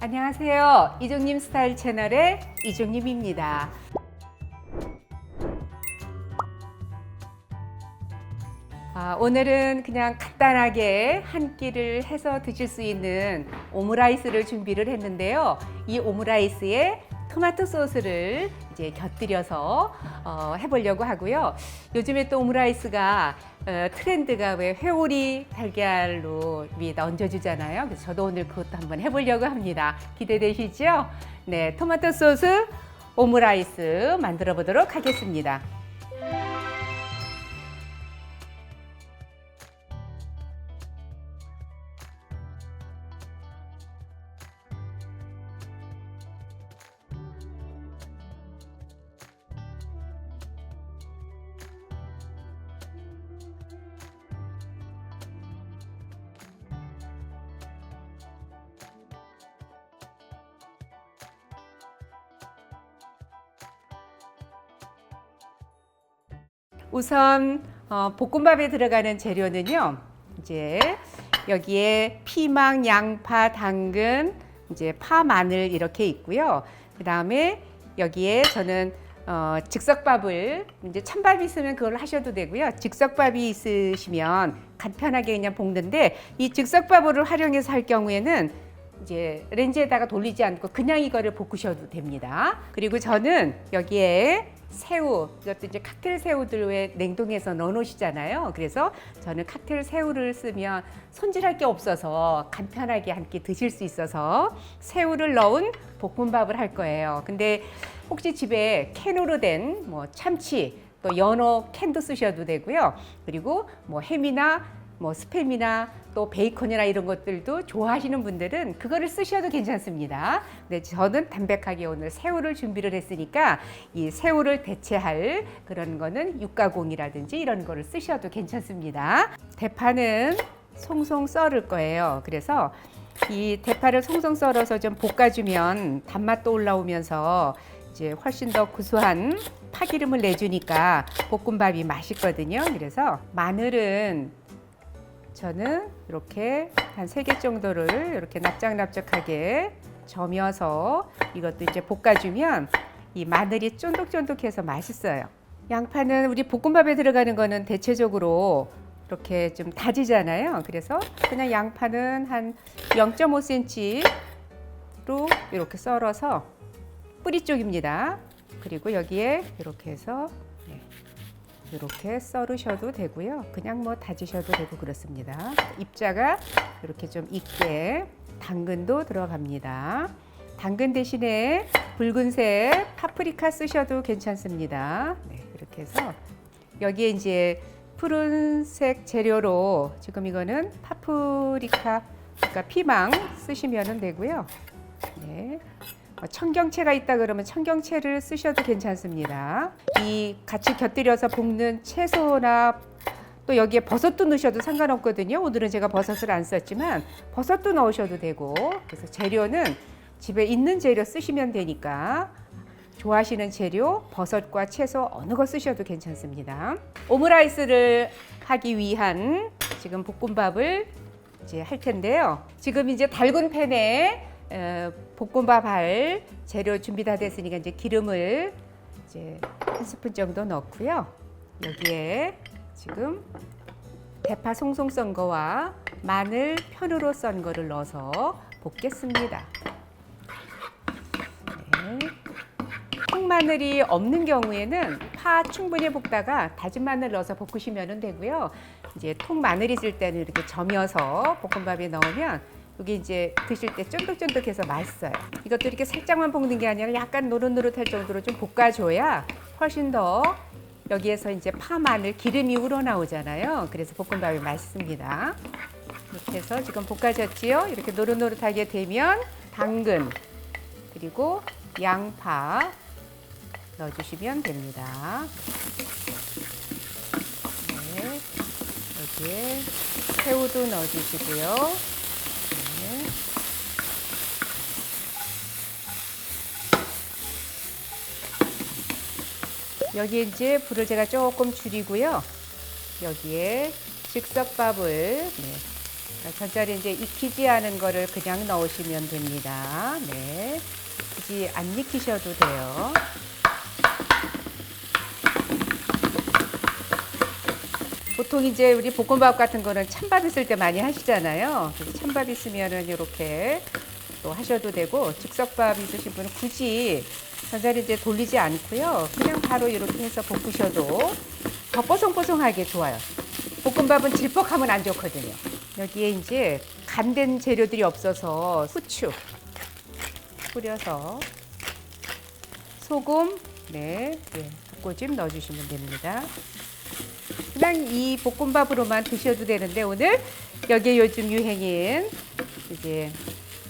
안녕하세요. 이종님 스타일 채널의 이종님입니다. 아, 오늘은 그냥 간단하게 한 끼를 해서 드실 수 있는 오므라이스를 준비를 했는데요. 이 오므라이스에 토마토 소스를 이제 곁들여서 어, 해보려고 하고요. 요즘에 또 오므라이스가 어, 트렌드가 왜 회오리 달걀로 위에다 얹어주잖아요. 그래서 저도 오늘 그것도 한번 해보려고 합니다. 기대되시죠? 네, 토마토 소스 오므라이스 만들어 보도록 하겠습니다. 우선 어, 볶음밥에 들어가는 재료는요. 이제 여기에 피망, 양파, 당근, 이제 파, 마늘 이렇게 있고요. 그 다음에 여기에 저는 어, 즉석밥을 이제 찬밥이 있으면 그걸 하셔도 되고요. 즉석밥이 있으시면 간편하게 그냥 볶는데 이 즉석밥을 활용해서 할 경우에는 이제 렌즈에다가 돌리지 않고 그냥 이거를 볶으셔도 됩니다. 그리고 저는 여기에 새우, 이것도 이제 칵테일 새우들 왜 냉동해서 넣어 놓으시잖아요. 그래서 저는 칵테일 새우를 쓰면 손질할 게 없어서 간편하게 한끼 드실 수 있어서 새우를 넣은 볶음밥을 할 거예요. 근데 혹시 집에 캔으로 된 뭐 참치, 또 연어 캔도 쓰셔도 되고요. 그리고 뭐 햄이나 뭐 스팸이나 또 베이컨이나 이런 것들도 좋아하시는 분들은 그거를 쓰셔도 괜찮습니다. 근데 저는 담백하게 오늘 새우를 준비를 했으니까 이 새우를 대체할 그런 거는 육가공이라든지 이런 거를 쓰셔도 괜찮습니다. 대파는 송송 썰을 거예요. 그래서 이 대파를 송송 썰어서 좀 볶아주면 단맛도 올라오면서 이제 훨씬 더 구수한 파기름을 내주니까 볶음밥이 맛있거든요. 그래서 마늘은 저는 이렇게 한 세 개 정도를 이렇게 납작납작하게 저며서 이것도 이제 볶아주면 이 마늘이 쫀득쫀득해서 맛있어요. 양파는 우리 볶음밥에 들어가는 거는 대체적으로 이렇게 좀 다지잖아요. 그래서 그냥 양파는 한 0.5cm로 이렇게 썰어서 뿌리 쪽입니다. 그리고 여기에 이렇게 해서 네, 이렇게 썰으셔도 되고요. 그냥 뭐 다지셔도 되고 그렇습니다. 입자가 이렇게 좀 익게 당근도 들어갑니다. 당근 대신에 붉은색 파프리카 쓰셔도 괜찮습니다. 네, 이렇게 해서 여기에 이제 푸른색 재료로 지금 이거는 파프리카 그러니까 피망 쓰시면 되고요. 네. 어, 청경채가 있다 그러면 청경채를 쓰셔도 괜찮습니다. 이 같이 곁들여서 볶는 채소나 또 여기에 버섯도 넣으셔도 상관없거든요. 오늘은 제가 버섯을 안 썼지만 버섯도 넣으셔도 되고 그래서 재료는 집에 있는 재료 쓰시면 되니까 좋아하시는 재료 버섯과 채소 어느 거 쓰셔도 괜찮습니다. 오므라이스를 하기 위한 지금 볶음밥을 이제 할 텐데요. 지금 이제 달군 팬에 어, 볶음밥 할 재료 준비 다 됐으니까 이제 기름을 이제 한 스푼 정도 넣고요. 여기에 지금 대파 송송 썬 거와 마늘 편으로 썬 거를 넣어서 볶겠습니다. 네. 통마늘이 없는 경우에는 파 충분히 볶다가 다진 마늘 넣어서 볶으시면 되고요. 이제 통마늘 있을 때는 이렇게 저며서 볶음밥에 넣으면 이게 이제 드실 때 쫀득쫀득해서 맛있어요. 이것도 이렇게 살짝만 볶는 게 아니라 약간 노릇노릇할 정도로 좀 볶아줘야 훨씬 더 여기에서 이제 파, 마늘, 기름이 우러나오잖아요. 그래서 볶음밥이 맛있습니다. 이렇게 해서 지금 볶아졌지요. 이렇게 노릇노릇하게 되면 당근 그리고 양파 넣어주시면 됩니다. 네, 여기에 새우도 넣어주시고요. 네. 여기 이제 불을 제가 조금 줄이고요. 여기에 즉석밥을 네, 전자레인지에 익히지 않은 거를 그냥 넣으시면 됩니다. 네. 굳이 안 익히셔도 돼요. 보통 이제 우리 볶음밥 같은 거는 찬밥 있을 때 많이 하시잖아요. 그래서 찬밥 있으면은 이렇게 또 하셔도 되고 즉석밥 있으신 분은 굳이 전자레인지에 돌리지 않고요. 그냥 바로 이렇게 해서 볶으셔도 더 뽀송뽀송하게 좋아요. 볶음밥은 질퍽하면 안 좋거든요. 여기에 이제 간된 재료들이 없어서 후추 뿌려서 소금 네, 네 볶고집 넣어주시면 됩니다. 그냥 이 볶음밥으로만 드셔도 되는데 오늘 여기에 요즘 유행인 이제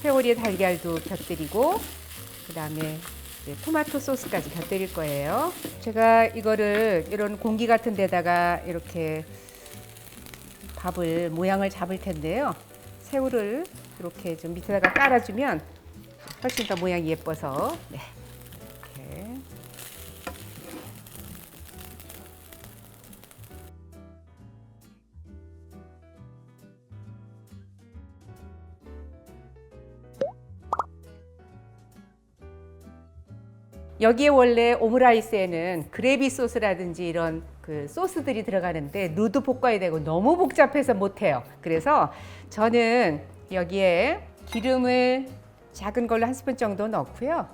회오리 달걀도 곁들이고 그 다음에 이제 토마토 소스까지 곁들일 거예요. 제가 이거를 이런 공기 같은 데다가 이렇게 밥을 모양을 잡을 텐데요. 새우를 이렇게 좀 밑에다가 깔아주면 훨씬 더 모양이 예뻐서 네. 여기에 원래 오므라이스에는 그레이비 소스라든지 이런 그 소스들이 들어가는데 누드 볶아야 되고 너무 복잡해서 못해요. 그래서 저는 여기에 기름을 작은 걸로 한 스푼 정도 넣고요.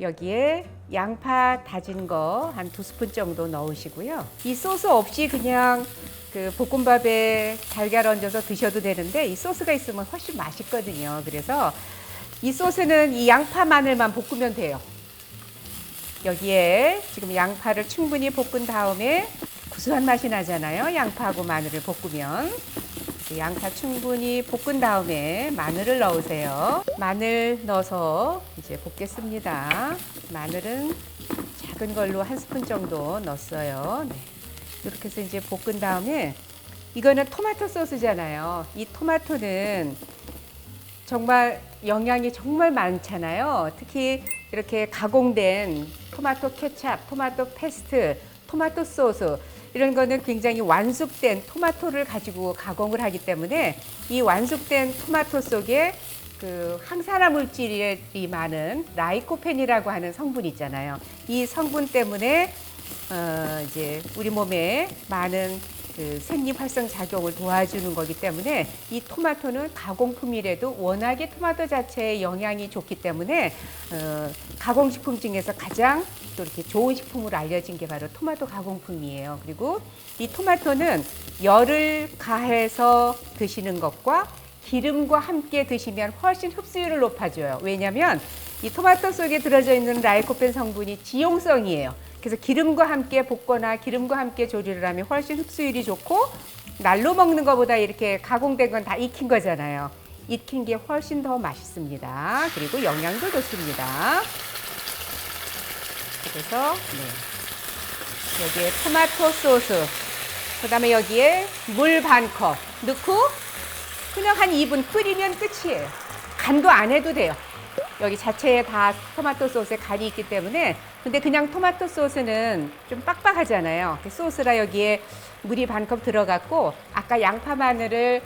여기에 양파 다진 거 한 두 스푼 정도 넣으시고요. 이 소스 없이 그냥 그 볶음밥에 달걀 얹어서 드셔도 되는데 이 소스가 있으면 훨씬 맛있거든요. 그래서 이 소스는 이 양파 마늘만 볶으면 돼요. 여기에 지금 양파를 충분히 볶은 다음에 구수한 맛이 나잖아요. 양파하고 마늘을 볶으면. 이제 양파 충분히 볶은 다음에 마늘을 넣으세요. 마늘 넣어서 이제 볶겠습니다. 마늘은 작은 걸로 한 스푼 정도 넣었어요. 네. 이렇게 해서 이제 볶은 다음에 이거는 토마토 소스잖아요. 이 토마토는 정말 영양이 정말 많잖아요. 특히 이렇게 가공된 토마토 케찹, 토마토 페스트, 토마토 소스 이런 거는 굉장히 완숙된 토마토를 가지고 가공을 하기 때문에 이 완숙된 토마토 속에 그 항산화 물질이 많은 라이코펜이라고 하는 성분이 있잖아요. 이 성분 때문에 어 이제 우리 몸에 많은 그 생리 활성 작용을 도와주는 거기 때문에 이 토마토는 가공품이라도 워낙에 토마토 자체의 영양이 좋기 때문에 어, 가공식품 중에서 가장 또 이렇게 좋은 식품으로 알려진 게 바로 토마토 가공품이에요. 그리고 이 토마토는 열을 가해서 드시는 것과 기름과 함께 드시면 훨씬 흡수율을 높아져요. 왜냐하면 이 토마토 속에 들어져 있는 라이코펜 성분이 지용성이에요. 그래서 기름과 함께 볶거나 기름과 함께 조리를 하면 훨씬 흡수율이 좋고 날로 먹는 것보다 이렇게 가공된 건 다 익힌 거잖아요. 익힌 게 훨씬 더 맛있습니다. 그리고 영양도 좋습니다. 그래서 네. 여기에 토마토 소스, 그 다음에 여기에 물 반 컵 넣고 그냥 한 2분 끓이면 끝이에요. 간도 안 해도 돼요. 여기 자체에 다 토마토 소스에 간이 있기 때문에 근데 그냥 토마토 소스는 좀 빡빡하잖아요. 그 소스라 여기에 물이 반 컵 들어갔고 아까 양파 마늘을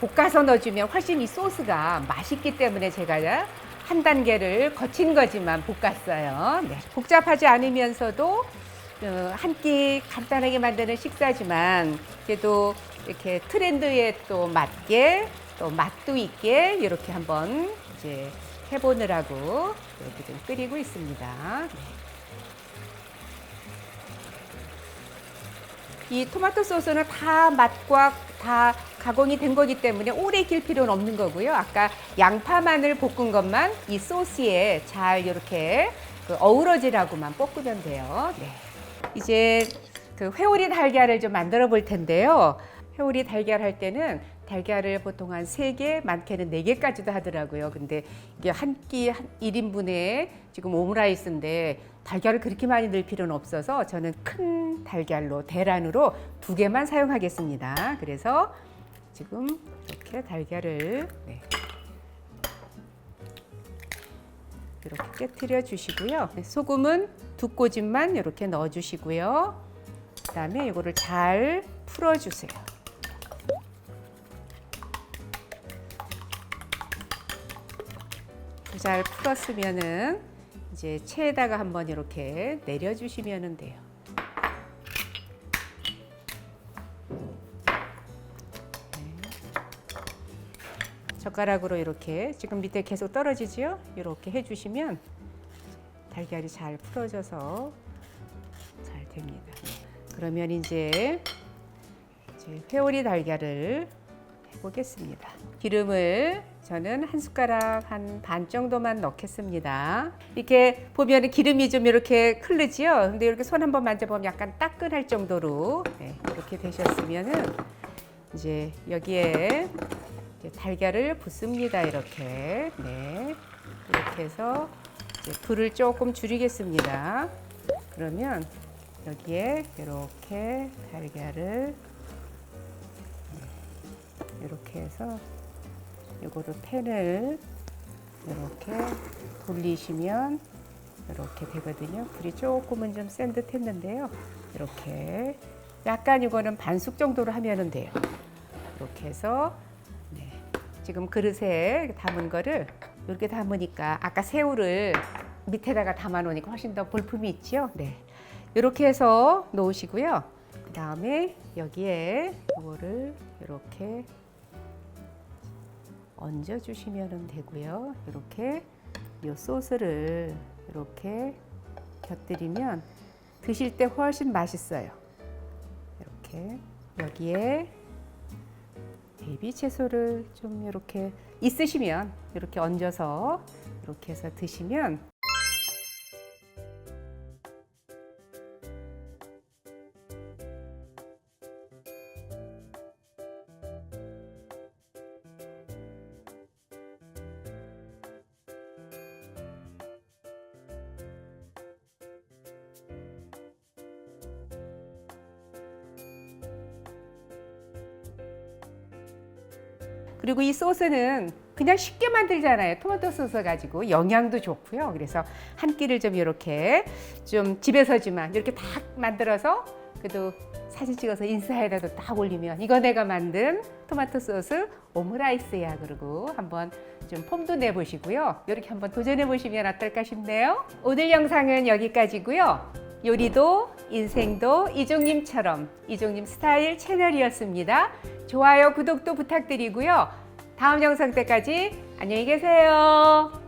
볶아서 넣어주면 훨씬 이 소스가 맛있기 때문에 제가 한 단계를 거친 거지만 볶았어요. 네. 복잡하지 않으면서도 어, 한끼 간단하게 만드는 식사지만 그래도 이렇게 트렌드에 또 맞게 또 맛도 있게 이렇게 한번 이제 해보느라고 이렇게 좀 끓이고 있습니다. 네. 이 토마토 소스는 다 맛과 다 가공이 된 거기 때문에 오래 익힐 필요는 없는 거고요. 아까 양파 마늘 볶은 것만 이 소스에 잘 이렇게 그 어우러지라고만 볶으면 돼요. 네. 이제 그 회오리 달걀을 좀 만들어 볼 텐데요. 회오리 달걀 할 때는 달걀을 보통 한 세개 많게는 네개까지도 하더라고요. 근데 이게 한끼한 1인분에 지금 오므라이스인데 달걀을 그렇게 많이 넣을 필요는 없어서 저는 큰 달걀로 대란으로 두 개만 사용하겠습니다. 그래서 지금 이렇게 달걀을 네. 이렇게 깨트려 주시고요. 네, 소금은 두 꼬집만 이렇게 넣어 주시고요. 그다음에 이거를 잘 풀어 주세요. 잘 풀었으면은 이제 체에다가 한번 이렇게 내려주시면 돼요. 젓가락으로 이렇게 지금 밑에 계속 떨어지지요? 이렇게 해주시면 달걀이 잘 풀어져서 잘 됩니다. 그러면 이제 이제 회오리 달걀을 해보겠습니다. 기름을 저는 한 숟가락 한 반 정도만 넣겠습니다. 이렇게 보면 기름이 좀 이렇게 흐르지요. 근데 이렇게 손 한번 만져보면 약간 따끈할 정도로 네, 이렇게 되셨으면은 이제 여기에 이제 달걀을 붓습니다. 이렇게 네 이렇게 해서 불을 조금 줄이겠습니다. 그러면 여기에 이렇게 달걀을 이렇게 해서 요거를 팬을 이렇게 돌리시면 이렇게 되거든요. 불이 조금은 좀 센 듯 했는데요. 이렇게 약간 이거는 반숙 정도로 하면은 돼요. 이렇게 해서 네. 지금 그릇에 담은 거를 이렇게 담으니까 아까 새우를 밑에다가 담아 놓으니까 훨씬 더 볼품이 있죠. 네. 이렇게 해서 놓으시고요. 그 다음에 여기에 이거를 이렇게 얹어 주시면 되고요. 이렇게 이 소스를 이렇게 곁들이면 드실 때 훨씬 맛있어요. 이렇게 여기에 베이비 채소를 좀 이렇게 있으시면 이렇게 얹어서 이렇게 해서 드시면 그리고 이 소스는 그냥 쉽게 만들잖아요. 토마토 소스 가지고 영양도 좋고요. 그래서 한 끼를 좀 이렇게 좀 집에서지만 이렇게 딱 만들어서 그래도 사진 찍어서 인스타에다도 딱 올리면 이거 내가 만든 토마토 소스 오므라이스야 그러고 한번 좀 폼도 내 보시고요. 이렇게 한번 도전해 보시면 어떨까 싶네요. 오늘 영상은 여기까지고요. 요리도 인생도 이종님처럼 이종님 스타일 채널이었습니다. 좋아요, 구독도 부탁드리고요. 다음 영상 때까지 안녕히 계세요.